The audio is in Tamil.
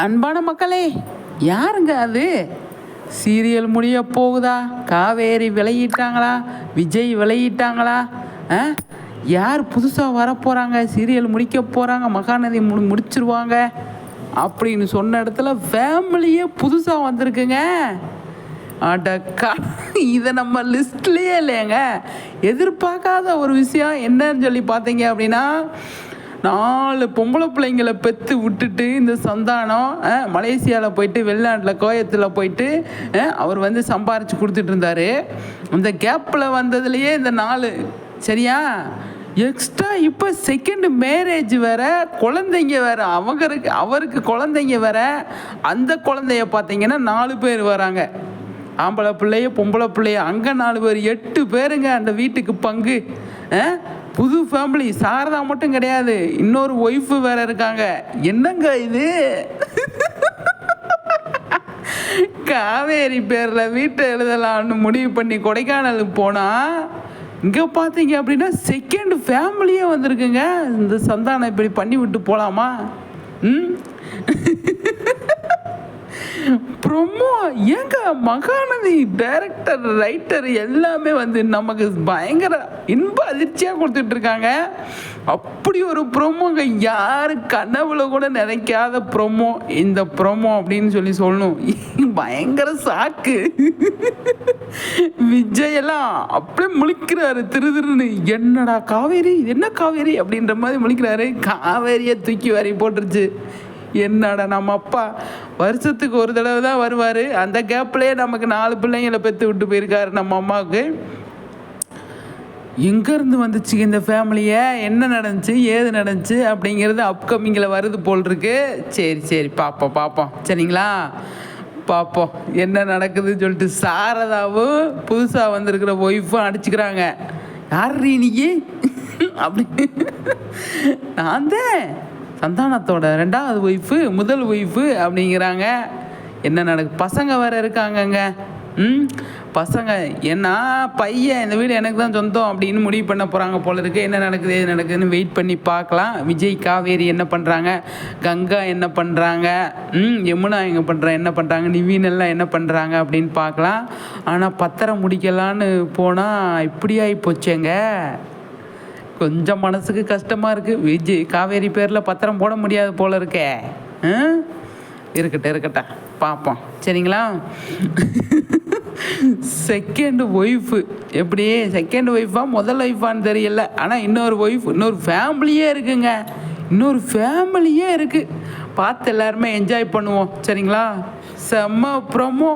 அன்பான மக்களே யாருங்க அது? சீரியல் முடிய போகுதா? காவேரி விளையிட்டாங்களா விஜய் விளையிட்டாங்களா ஆ? யார் புதுசாக வரப்போகிறாங்க சீரியல் முடிக்க போகிறாங்க மகாநதி மு முடிச்சிருவாங்க அப்படின்னு சொன்ன இடத்துல ஃபேமிலியே புதுசாக வந்திருக்குங்க. அடக்கா இதை நம்ம லிஸ்ட்லேயே இல்லைங்க எதிர்பார்க்காத ஒரு விஷயம் என்னன்னு சொல்லி பார்த்தீங்க அப்படின்னா நாலு பொம்பளை பிள்ளைங்களை பெற்று விட்டுட்டு இந்த சந்தானம் மலேசியாவில் போயிட்டு வெளிநாட்டில் கோயத்தில் போயிட்டு அவர் வந்து சம்பாரித்து கொடுத்துட்டு இருந்தார். இந்த கேப்பில் வந்ததுலேயே இந்த நாலு சரியா? எக்ஸ்ட்ரா இப்போ செகண்ட் மேரேஜ் வேற குழந்தைங்க வேற அவங்களுக்கு அவருக்கு குழந்தைங்க வேற. அந்த குழந்தைய பார்த்தீங்கன்னா நாலு பேர் வராங்க. ஆம்பளை பிள்ளைய பொம்பளை பிள்ளைய அங்கே நாலு பேர் எட்டு பேருங்க அந்த வீட்டுக்கு பங்கு ஆ? புது ஃபேமிலி சாரதா மட்டும் கிடையாது. இன்னொரு ஒய்ஃபு வேற இருக்காங்க. என்னங்க இது? காவேரி பேரில் வீட்டை எழுதலாம்னு முடிவு பண்ணி கொடைக்கானலுக்கு போனால் இங்கே பார்த்தீங்க அப்படின்னா செகண்ட் ஃபேமிலியே வந்திருக்குங்க. இந்த சந்தானம் இப்படி பண்ணி விட்டு போகலாமா ம்? ப்ரொமோ ஏங்க மகாநதி டைரக்டர் ரைட்டர் எல்லாமே வந்து நமக்கு பயங்கர இன்ப அதிர்ச்சியாக கொடுத்துட்டு இருக்காங்க அப்படி ஒரு ப்ரொமோங்க யாரு கனவுல கூட நினைக்காத ப்ரொமோ இந்த ப்ரொமோ அப்படின்னு சொல்லி சொல்லணும். பயங்கர சாக்கு விஜய் எல்லாம் அப்படியே முழிக்கிறாரு திரு திருன்னு. என்னடா காவேரி என்ன காவேரி அப்படின்ற மாதிரி முழிக்கிறாரு. காவேரியை தூக்கி வரி போட்டுருச்சு. என்னடா நம்ம அப்பா வருஷத்துக்கு ஒரு தடவை தான் வருவார். அந்த கேப்லேயே நமக்கு நாலு பிள்ளைங்களை பெற்று விட்டு போயிருக்காரு நம்ம அம்மாவுக்கு. எங்கேருந்து வந்துச்சு இந்த ஃபேமிலியை? என்ன நடந்துச்சு? ஏது நடந்துச்சு? அப்படிங்கிறது அப்கமிங்கில் வருது போல் இருக்கு சரி சரி பார்ப்போம் பார்ப்போம் சரிங்களா? பார்ப்போம் என்ன நடக்குதுன்னு சொல்லிட்டு சாரதாவும் புதுசாக வந்திருக்கிற ஒய்ஃபும் அடிச்சுக்கிறாங்க. யார் நீ? அப்படி. நான் தான். சந்தானத்தோட ரெண்டாவது ஒய்ஃபு முதல் ஒய்ஃபு அப்படிங்கிறாங்க. என்ன நடக்கு பசங்க வேறு இருக்காங்கங்க. ம்? பசங்க ஏன்னா பையன் இந்த வீடு எனக்கு தான் சொந்தம் அப்படின்னு முடிவு பண்ண போகிறாங்க போல இருக்கு. என்ன நடக்குது எது நடக்குதுன்னு வெயிட் பண்ணி பார்க்கலாம். விஜய் காவேரி என்ன பண்ணுறாங்க கங்கா என்ன பண்ணுறாங்க ம்? யமுனா எங்கே பண்ணுறா என்ன பண்ணுறாங்க நிவீன் எல்லாம் என்ன பண்ணுறாங்க அப்படின்னு பார்க்கலாம். ஆனால் பத்திரம் முடிக்கலான்னு போனால் இப்படி ஆகி போச்சேங்க கொஞ்சம் மனசுக்கு கஷ்டமாக இருக்குது விஜய் காவேரி பேரில் பத்திரம் போட முடியாது போல இருக்கே. இருக்கட்டும் இருக்கட்டும். பார்ப்போம் சரிங்களா? செகண்ட் ஒய்ஃபு எப்படி? செகண்ட் ஒய்ஃபா முதல் ஒய்ஃபான்னு தெரியல. ஆனால் இன்னொரு ஒய்ஃப் இன்னொரு ஃபேமிலியே இருக்குங்க. இன்னொரு ஃபேமிலியே இருக்குது பார்த்து எல்லாருமே என்ஜாய் பண்ணுவோம். சரிங்களா? செம்ம ப்ரோமோ